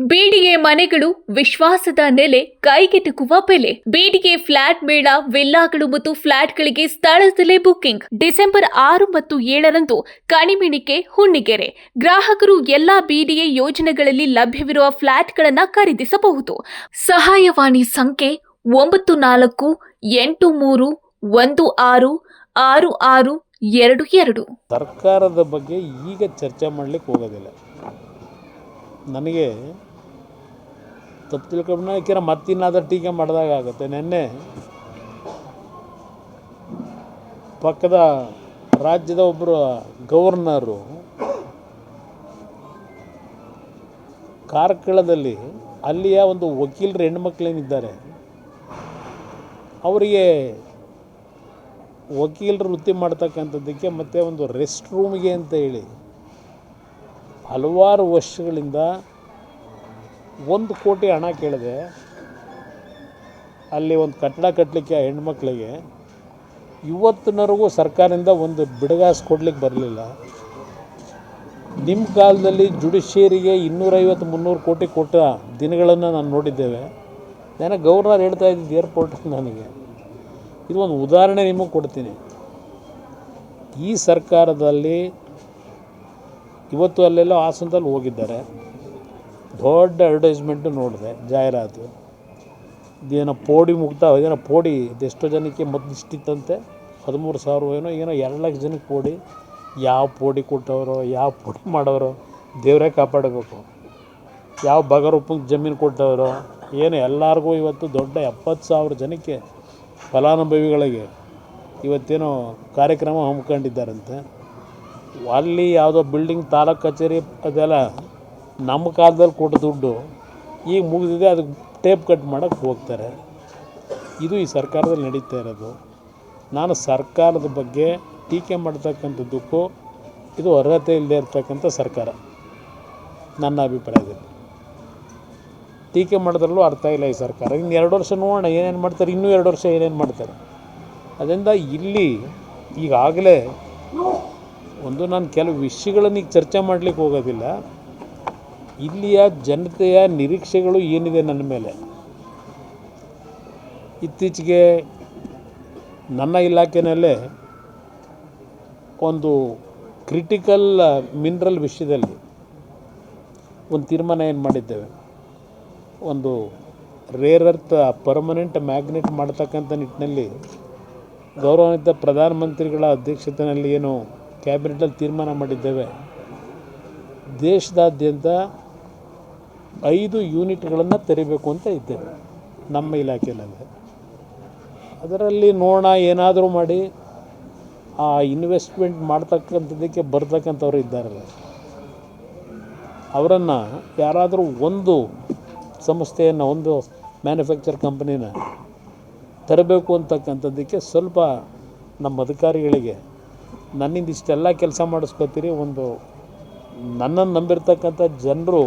BDA ಮನೆಗಳು ವಿಶ್ವಾಸದ ನೆಲೆ ಕೈಗೆಟುಕುವ ಬೆಲೆ. ಬೇಡಿಗೆ ಫ್ಲಾಟ್ ಮೇಳ, ವಿಲ್ಲಾಗಳು ಮತ್ತು ಫ್ಲಾಟ್ಗಳಿಗೆ ಸ್ಥಳದಲ್ಲೇ ಬುಕ್ಕಿಂಗ್ ಡಿಸೆಂಬರ್ ಆರು ಮತ್ತು ಏಳರಂದು ಕಣಿಮಿಣಿಕೆ, ಹುಣ್ಣಿಗೆರೆ. ಗ್ರಾಹಕರು ಎಲ್ಲಾ ಬಿಡಿಎ ಯೋಜನೆಗಳಲ್ಲಿ ಲಭ್ಯವಿರುವ ಫ್ಲಾಟ್ಗಳನ್ನು ಖರೀದಿಸಬಹುದು. ಸಹಾಯವಾಣಿ ಸಂಖ್ಯೆ ಒಂಬತ್ತು ನಾಲ್ಕು, ಎಂಟು ಮೂರು, ಒಂದು ಆರು ಆರು ಆರು, ಎರಡು ಎರಡು. ಸರ್ಕಾರದ ಬಗ್ಗೆ ಈಗ ಚರ್ಚೆ ಮಾಡಲಿಕ್ಕೆ ಹೋಗೋದಿಲ್ಲ. ನನಗೆ ತಪ್ಪು ತಿಳ್ಕೊಂಡ ಯಾಕೆಂದ್ರೆ ಮತ್ತಿನ್ನಾದ್ರೂ ಟೀಕೆ ಮಾಡಿದಾಗ ಆಗುತ್ತೆ. ನಿನ್ನೆ ಪಕ್ಕದ ರಾಜ್ಯದ ಒಬ್ಬರು ಗವರ್ನರು ಕಾರ್ಕಳದಲ್ಲಿ ಅಲ್ಲಿಯ ಒಂದು ವಕೀಲರು ಹೆಣ್ಮಕ್ಳೇನಿದ್ದಾರೆ, ಅವರಿಗೆ ವಕೀಲರು ವೃತ್ತಿ ಮಾಡ್ತಕ್ಕಂಥದ್ದಕ್ಕೆ ಮತ್ತು ಒಂದು ರೆಸ್ಟ್ ರೂಮ್ಗೆ ಅಂತ ಹೇಳಿ ಹಲವಾರು ವರ್ಷಗಳಿಂದ ಒಂದು ಕೋಟಿ ಹಣ ಕೇಳಿದೆ. ಅಲ್ಲಿ ಒಂದು ಕಟ್ಟಡ ಕಟ್ಟಲಿಕ್ಕೆ ಆ ಹೆಣ್ಮಕ್ಳಿಗೆ ಇವತ್ತಿನವರೆಗೂ ಸರ್ಕಾರದಿಂದ ಒಂದು ಬಿಡುಗಾಸು ಕೊಡ್ಲಿಕ್ಕೆ ಬರಲಿಲ್ಲ. ನಿಮ್ಮ ಕಾಲದಲ್ಲಿ ಜುಡಿಷಿಯರಿಗೆ ಇನ್ನೂರೈವತ್ತು, ಮುನ್ನೂರು ಕೋಟಿ ಕೊಟ್ಟ ದಿನಗಳನ್ನು ನಾನು ನೋಡಿದ್ದೇವೆ. ನಾನು ಗೌರ್ನರ್ ಹೇಳ್ತಾ ಇದ್ದಿದ್ದು ಏರ್ಪೋರ್ಟ್ ನನಗೆ. ಇದು ಒಂದು ಉದಾಹರಣೆ ನಿಮಗೆ ಕೊಡ್ತೀನಿ. ಈ ಸರ್ಕಾರದಲ್ಲಿ ಇವತ್ತು ಅಲ್ಲೆಲ್ಲ ಹಾಸನದಲ್ಲಿ ಹೋಗಿದ್ದಾರೆ. ದೊಡ್ಡ ಅಡ್ವರ್ಟೈಸ್ಮೆಂಟು ನೋಡಿದೆ, ಜಾಹೀರಾತು. ಇದೇನೋ ಪೋಡಿ ಮುಗ್ತಾ ಏನೋ ಪೋಡಿ ಇದೆಷ್ಟೋ ಜನಕ್ಕೆ ಮೊದಲು ಇಷ್ಟಿತ್ತಂತೆ. ಹದಿಮೂರು ಸಾವಿರ ಏನೋ ಏನೋ ಎರಡು ಲಕ್ಷ ಜನಕ್ಕೆ ಪೋಡಿ. ಯಾವ ಪೋಡಿ ಕೊಟ್ಟವರು, ಯಾವ ಪೋಡಿ ಮಾಡೋರು, ದೇವರೇ ಕಾಪಾಡಬೇಕು. ಯಾವ ಬಗರೂಪಕ್ಕೆ ಜಮೀನು ಕೊಟ್ಟವರು, ಏನು ಎಲ್ಲರಿಗೂ ಇವತ್ತು ದೊಡ್ಡ ಎಪ್ಪತ್ತು ಸಾವಿರ ಜನಕ್ಕೆ ಫಲಾನುಭವಿಗಳಿಗೆ ಇವತ್ತೇನೋ ಕಾರ್ಯಕ್ರಮ ಹಮ್ಮಿಕೊಂಡಿದ್ದಾರಂತೆ. ಅಲ್ಲಿ ಯಾವುದೋ ಬಿಲ್ಡಿಂಗ್ ತಾಲೂಕು ಕಚೇರಿ ಅದೆಲ್ಲ ನಮ್ಮ ಕಾಲದಲ್ಲಿ ಕೊಟ್ಟ ದುಡ್ಡು ಈಗ ಮುಗಿದಿದೆ ಅದಕ್ಕೆ ಟೇಪ್ ಕಟ್ ಮಾಡೋಕ್ಕೆ ಹೋಗ್ತಾರೆ. ಇದು ಈ ಸರ್ಕಾರದಲ್ಲಿ ನಡೀತಾ ಇರೋದು. ನಾನು ಸರ್ಕಾರದ ಬಗ್ಗೆ ಟೀಕೆ ಮಾಡ್ತಕ್ಕಂಥದ್ದಕ್ಕೂ ಇದು ಅರ್ಹತೆ ಇಲ್ಲದೆ ಇರ್ತಕ್ಕಂಥ ಸರ್ಕಾರ, ನನ್ನ ಅಭಿಪ್ರಾಯದಲ್ಲಿ. ಟೀಕೆ ಮಾಡಿದ್ರಲ್ಲೂ ಅರ್ಥ ಇಲ್ಲ ಈ ಸರ್ಕಾರ. ಇನ್ನು ಎರಡು ವರ್ಷ ನೋಡೋಣ, ಏನೇನು ಮಾಡ್ತಾರೆ, ಇನ್ನೂ ಎರಡು ವರ್ಷ ಏನೇನು ಮಾಡ್ತಾರೆ. ಅದರಿಂದ ಇಲ್ಲಿ ಈಗಾಗಲೇ ಒಂದು ನಾನು ಕೆಲವು ವಿಷಯಗಳನ್ನು ಈಗ ಚರ್ಚೆ ಮಾಡಲಿಕ್ಕೆ ಹೋಗೋದಿಲ್ಲ. ಇಲ್ಲಿಯ ಜನತೆಯ ನಿರೀಕ್ಷೆಗಳು ಏನಿದೆ ನನ್ನ ಮೇಲೆ? ಇತ್ತೀಚೆಗೆ ನನ್ನ ಇಲಾಖೆಯಲ್ಲೇ ಒಂದು ಕ್ರಿಟಿಕಲ್ ಮಿನರಲ್ ವಿಷಯದಲ್ಲಿ ಒಂದು ತೀರ್ಮಾನ ಏನು ಮಾಡಿದ್ದೇವೆ? ಒಂದು ರೇರ್ ಅರ್ಥ ಪರ್ಮನೆಂಟ್ ಮ್ಯಾಗ್ನೆಟ್ ಮಾಡ್ತಕ್ಕಂಥ ನಿಟ್ಟಿನಲ್ಲಿ ಗೌರವಾನ್ವಿತ ಪ್ರಧಾನಮಂತ್ರಿಗಳ ಅಧ್ಯಕ್ಷತೆಯಲ್ಲಿ ಏನು ಕ್ಯಾಬಿನೆಟಲ್ಲಿ ತೀರ್ಮಾನ ಮಾಡಿದ್ದೇವೆ. ದೇಶದಾದ್ಯಂತ ಐದು ಯೂನಿಟ್ಗಳನ್ನು ತೆರಿಬೇಕು ಅಂತ ಇದ್ದೇವೆ ನಮ್ಮ ಇಲಾಖೆಯಲ್ಲಿ ಅದರಲ್ಲಿ ನೋಡೋಣ, ಏನಾದರೂ ಮಾಡಿ, ಆ ಇನ್ವೆಸ್ಟ್ಮೆಂಟ್ ಮಾಡ್ತಕ್ಕಂಥದ್ದಕ್ಕೆ ಬರ್ತಕ್ಕಂಥವ್ರು ಇದ್ದಾರೆ ಅವರನ್ನು ಯಾರಾದರೂ ಒಂದು ಸಂಸ್ಥೆಯನ್ನು, ಒಂದು ಮ್ಯಾನುಫ್ಯಾಕ್ಚರ್ ಕಂಪ್ನಿನ ತರಬೇಕು ಅಂತಕ್ಕಂಥದ್ದಕ್ಕೆ ಸ್ವಲ್ಪ ನಮ್ಮ ಅಧಿಕಾರಿಗಳಿಗೆ, ನನ್ನಿಂದ ಇಷ್ಟೆಲ್ಲ ಕೆಲಸ ಮಾಡಿಸ್ಕೊತೀರಿ, ಒಂದು ನನ್ನನ್ನು ನಂಬಿರ್ತಕ್ಕಂಥ ಜನರು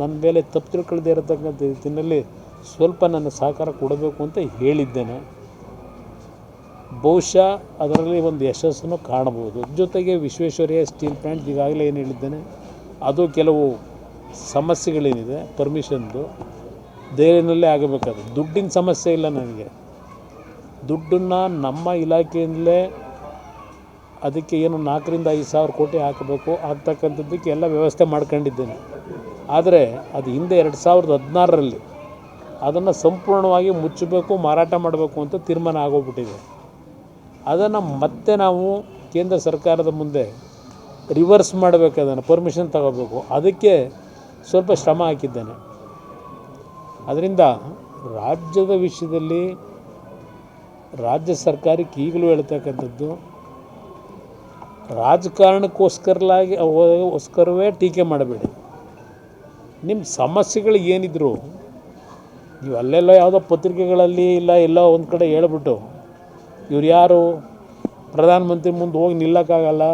ನನ್ನ ಮೇಲೆ ತಪ್ಪು ತಿಳ್ಕೊಳ್ಳದೇ ಇರತಕ್ಕಂಥ ರೀತಿಯಲ್ಲಿ ಸ್ವಲ್ಪ ನನ್ನ ಸಹಕಾರ ಕೊಡಬೇಕು ಅಂತ ಹೇಳಿದ್ದೇನೆ. ಬಹುಶಃ ಅದರಲ್ಲಿ ಒಂದು ಯಶಸ್ಸನ್ನು ಕಾಣಬಹುದು. ಜೊತೆಗೆ ವಿಶ್ವೇಶ್ವರಯ್ಯ ಸ್ಟೀಲ್ ಪ್ಲ್ಯಾಂಟ್ ಈಗಾಗಲೇ ಏನು ಹೇಳಿದ್ದೇನೆ, ಅದು ಕೆಲವು ಸಮಸ್ಯೆಗಳೇನಿದೆ, ಪರ್ಮಿಷನ್ದು. ಧೈರ್ಯನಲ್ಲೇ ಆಗಬೇಕಾದ್ರೆ ದುಡ್ಡಿನ ಸಮಸ್ಯೆ ಇಲ್ಲ ನನಗೆ. ದುಡ್ಡನ್ನು ನಮ್ಮ ಇಲಾಖೆಯಿಂದಲೇ ಅದಕ್ಕೆ ಏನು ನಾಲ್ಕರಿಂದ ಐದು ಸಾವಿರ ಕೋಟಿ ಹಾಕಬೇಕು, ಆಗ್ತಕ್ಕಂಥದ್ದಕ್ಕೆ ಎಲ್ಲ ವ್ಯವಸ್ಥೆ ಮಾಡ್ಕೊಂಡಿದ್ದೇನೆ. ಆದರೆ ಅದು ಹಿಂದೆ ಎರಡು ಸಾವಿರದ ಹದಿನಾರರಲ್ಲಿ ಅದನ್ನು ಸಂಪೂರ್ಣವಾಗಿ ಮುಚ್ಚಬೇಕು, ಮಾರಾಟ ಮಾಡಬೇಕು ಅಂತ ತೀರ್ಮಾನ ಆಗೋಗ್ಬಿಟ್ಟಿದೆ. ಅದನ್ನು ಮತ್ತೆ ನಾವು ಕೇಂದ್ರ ಸರ್ಕಾರದ ಮುಂದೆ ರಿವರ್ಸ್ ಮಾಡಬೇಕು, ಅದನ್ನು ಪರ್ಮಿಷನ್ ತಗೋಬೇಕು. ಅದಕ್ಕೆ ಸ್ವಲ್ಪ ಶ್ರಮ ಹಾಕಿದ್ದೇನೆ. ಅದರಿಂದ ರಾಜ್ಯದ ವಿಷಯದಲ್ಲಿ ರಾಜ್ಯ ಸರ್ಕಾರಕ್ಕೆ ಈಗಲೂ ಹೇಳ್ತಕ್ಕಂಥದ್ದು, ರಾಜಕಾರಣಕ್ಕೋಸ್ಕರಲಾಗಿ ಗೋಸ್ಕರವೇ ಟೀಕೆ ಮಾಡಬೇಡಿ. ನಿಮ್ಮ ಸಮಸ್ಯೆಗಳು ಏನಿದ್ರು, ನೀವು ಅಲ್ಲೆಲ್ಲ ಯಾವುದೋ ಪತ್ರಿಕೆಗಳಲ್ಲಿ ಇಲ್ಲ ಎಲ್ಲ ಒಂದು ಕಡೆ ಹೇಳ್ಬಿಟ್ಟು, ಇವ್ರು ಯಾರು? ಪ್ರಧಾನಮಂತ್ರಿ ಮುಂದೆ ಹೋಗಿ ನಿಲ್ಲಕ್ಕಾಗಲ್ಲ?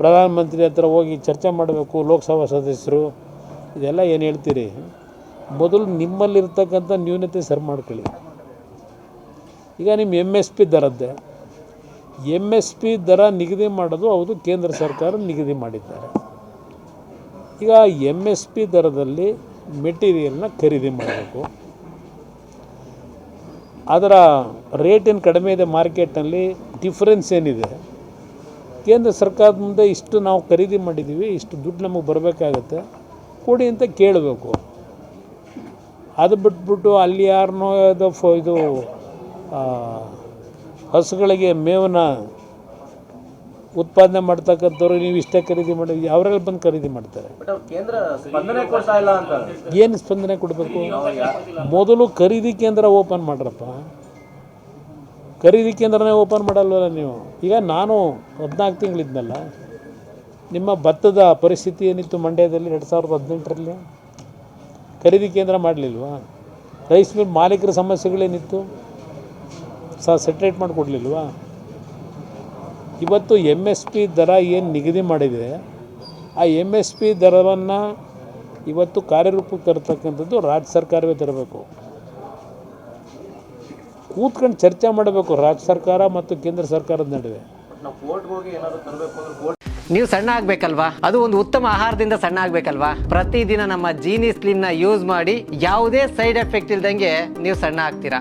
ಪ್ರಧಾನಮಂತ್ರಿ ಹತ್ರ ಹೋಗಿ ಚರ್ಚೆ ಮಾಡಬೇಕು ಲೋಕಸಭಾ ಸದಸ್ಯರು. ಇದೆಲ್ಲ ಏನು ಹೇಳ್ತೀರಿ? ಮೊದಲು ನಿಮ್ಮಲ್ಲಿರ್ತಕ್ಕಂಥ ನ್ಯೂನತೆ ಸರಿ ಮಾಡ್ಕೊಳ್ಳಿ. ಈಗ ನಿಮ್ಮ ಎಂ ಎಸ್ ಪಿ ದರದ್ದೇ. ಎಂ ಎಸ್ ಪಿ ದರ ನಿಗದಿ ಮಾಡೋದು ಹೌದು, ಕೇಂದ್ರ ಸರ್ಕಾರ ನಿಗದಿ ಮಾಡಿದ್ದಾರೆ. ಈಗ ಎಂ ಎಸ್ ಪಿ ದರದಲ್ಲಿ ಮೆಟೀರಿಯಲ್ನ ಖರೀದಿ ಮಾಡಬೇಕು. ಅದರ ರೇಟಿನ ಕಡಿಮೆ ಇದೆ ಮಾರ್ಕೆಟ್ನಲ್ಲಿ ಡಿಫ್ರೆನ್ಸ್ ಏನಿದೆ? ಕೇಂದ್ರ ಸರ್ಕಾರದ ಮುಂದೆ ಇಷ್ಟು ನಾವು ಖರೀದಿ ಮಾಡಿದ್ದೀವಿ ಇಷ್ಟು ದುಡ್ಡು ನಮಗೆ ಬರಬೇಕಾಗತ್ತೆ, ಕೊಡಿ ಅಂತ ಕೇಳಬೇಕು. ಅದು ಬಿಟ್ಬಿಟ್ಟು ಅಲ್ಲಿ ಯಾರನ್ನೋ ಇದು ಫೋ ಇದು ಹಸುಗಳಿಗೆ ಮೇವನ್ನ ಉತ್ಪಾದನೆ ಮಾಡ್ತಕ್ಕಂಥವ್ರು ನೀವು ಇಷ್ಟೇ ಖರೀದಿ ಮಾಡಿ ಅವರೆಲ್ಲ ಬಂದು ಖರೀದಿ ಮಾಡ್ತಾರೆ? ಏನು ಸ್ಪಂದನೆ ಕೊಡಬೇಕು? ಮೊದಲು ಖರೀದಿ ಕೇಂದ್ರ ಓಪನ್ ಮಾಡ್ರಪ್ಪ. ಖರೀದಿ ಕೇಂದ್ರನೇ ಓಪನ್ ಮಾಡಲ್ವಲ್ಲ ನೀವು? ಈಗ ನಾನು ಹದಿನಾಲ್ಕು ತಿಂಗಳಿದ್ನಲ್ಲ ನಿಮ್ಮ ಭತ್ತದ ಪರಿಸ್ಥಿತಿ ಏನಿತ್ತು ಮಂಡ್ಯದಲ್ಲಿ ಎರಡು ಸಾವಿರದ ಹದಿನೆಂಟರಲ್ಲಿ? ಖರೀದಿ ಕೇಂದ್ರ ಮಾಡಲಿಲ್ವಾ? ರೈಸ್ ಮಿಲ್ ಮಾಲೀಕರ ಸಮಸ್ಯೆಗಳೇನಿತ್ತು? ಸಹ ಸೆಟ್ರೇಟ್ ಮಾಡಿಕೊಡ್ಲಿಲ್ವಾ? ಇವತ್ತು ಎಂ ಎಸ್ ಪಿ ದರ ಏನು ನಿಗದಿ ಮಾಡಿದೆ ಆ ಎಂ ಎಸ್ ಪಿ ದರವನ್ನು ಇವತ್ತು ಕಾರ್ಯರೂಪಕ್ಕೆ ತರತಕ್ಕಂಥದ್ದು ರಾಜ್ಯ ಸರ್ಕಾರವೇ ತರಬೇಕು. ಕೂತ್ಕೊಂಡು ಚರ್ಚೆ ಮಾಡಬೇಕು ರಾಜ್ಯ ಸರ್ಕಾರ ಮತ್ತು ಕೇಂದ್ರ ಸರ್ಕಾರದ ನಡುವೆ. ನಾವು ಕೋರ್ಟ್ಗೆ ಹೋಗಿ ಏನಾದ್ರು ತರಬೇಕು ಅಂದ್ರೆ ನೀವು ಸಣ್ಣ ಆಗ್ಬೇಕಲ್ವಾ? ಅದು ಒಂದು ಉತ್ತಮ ಆಹಾರದಿಂದ ಸಣ್ಣ ಆಗ್ಬೇಕಲ್ವಾ? ಪ್ರತಿದಿನ ನಮ್ಮ ಜೀನಿ ಸ್ಲಿಮ್ನ ಯೂಸ್ ಮಾಡಿ ಯಾವುದೇ ಸೈಡ್ ಎಫೆಕ್ಟ್ ಇಲ್ದಂಗೆ ನೀವು ಸಣ್ಣ ಆಗ್ತೀರಾ?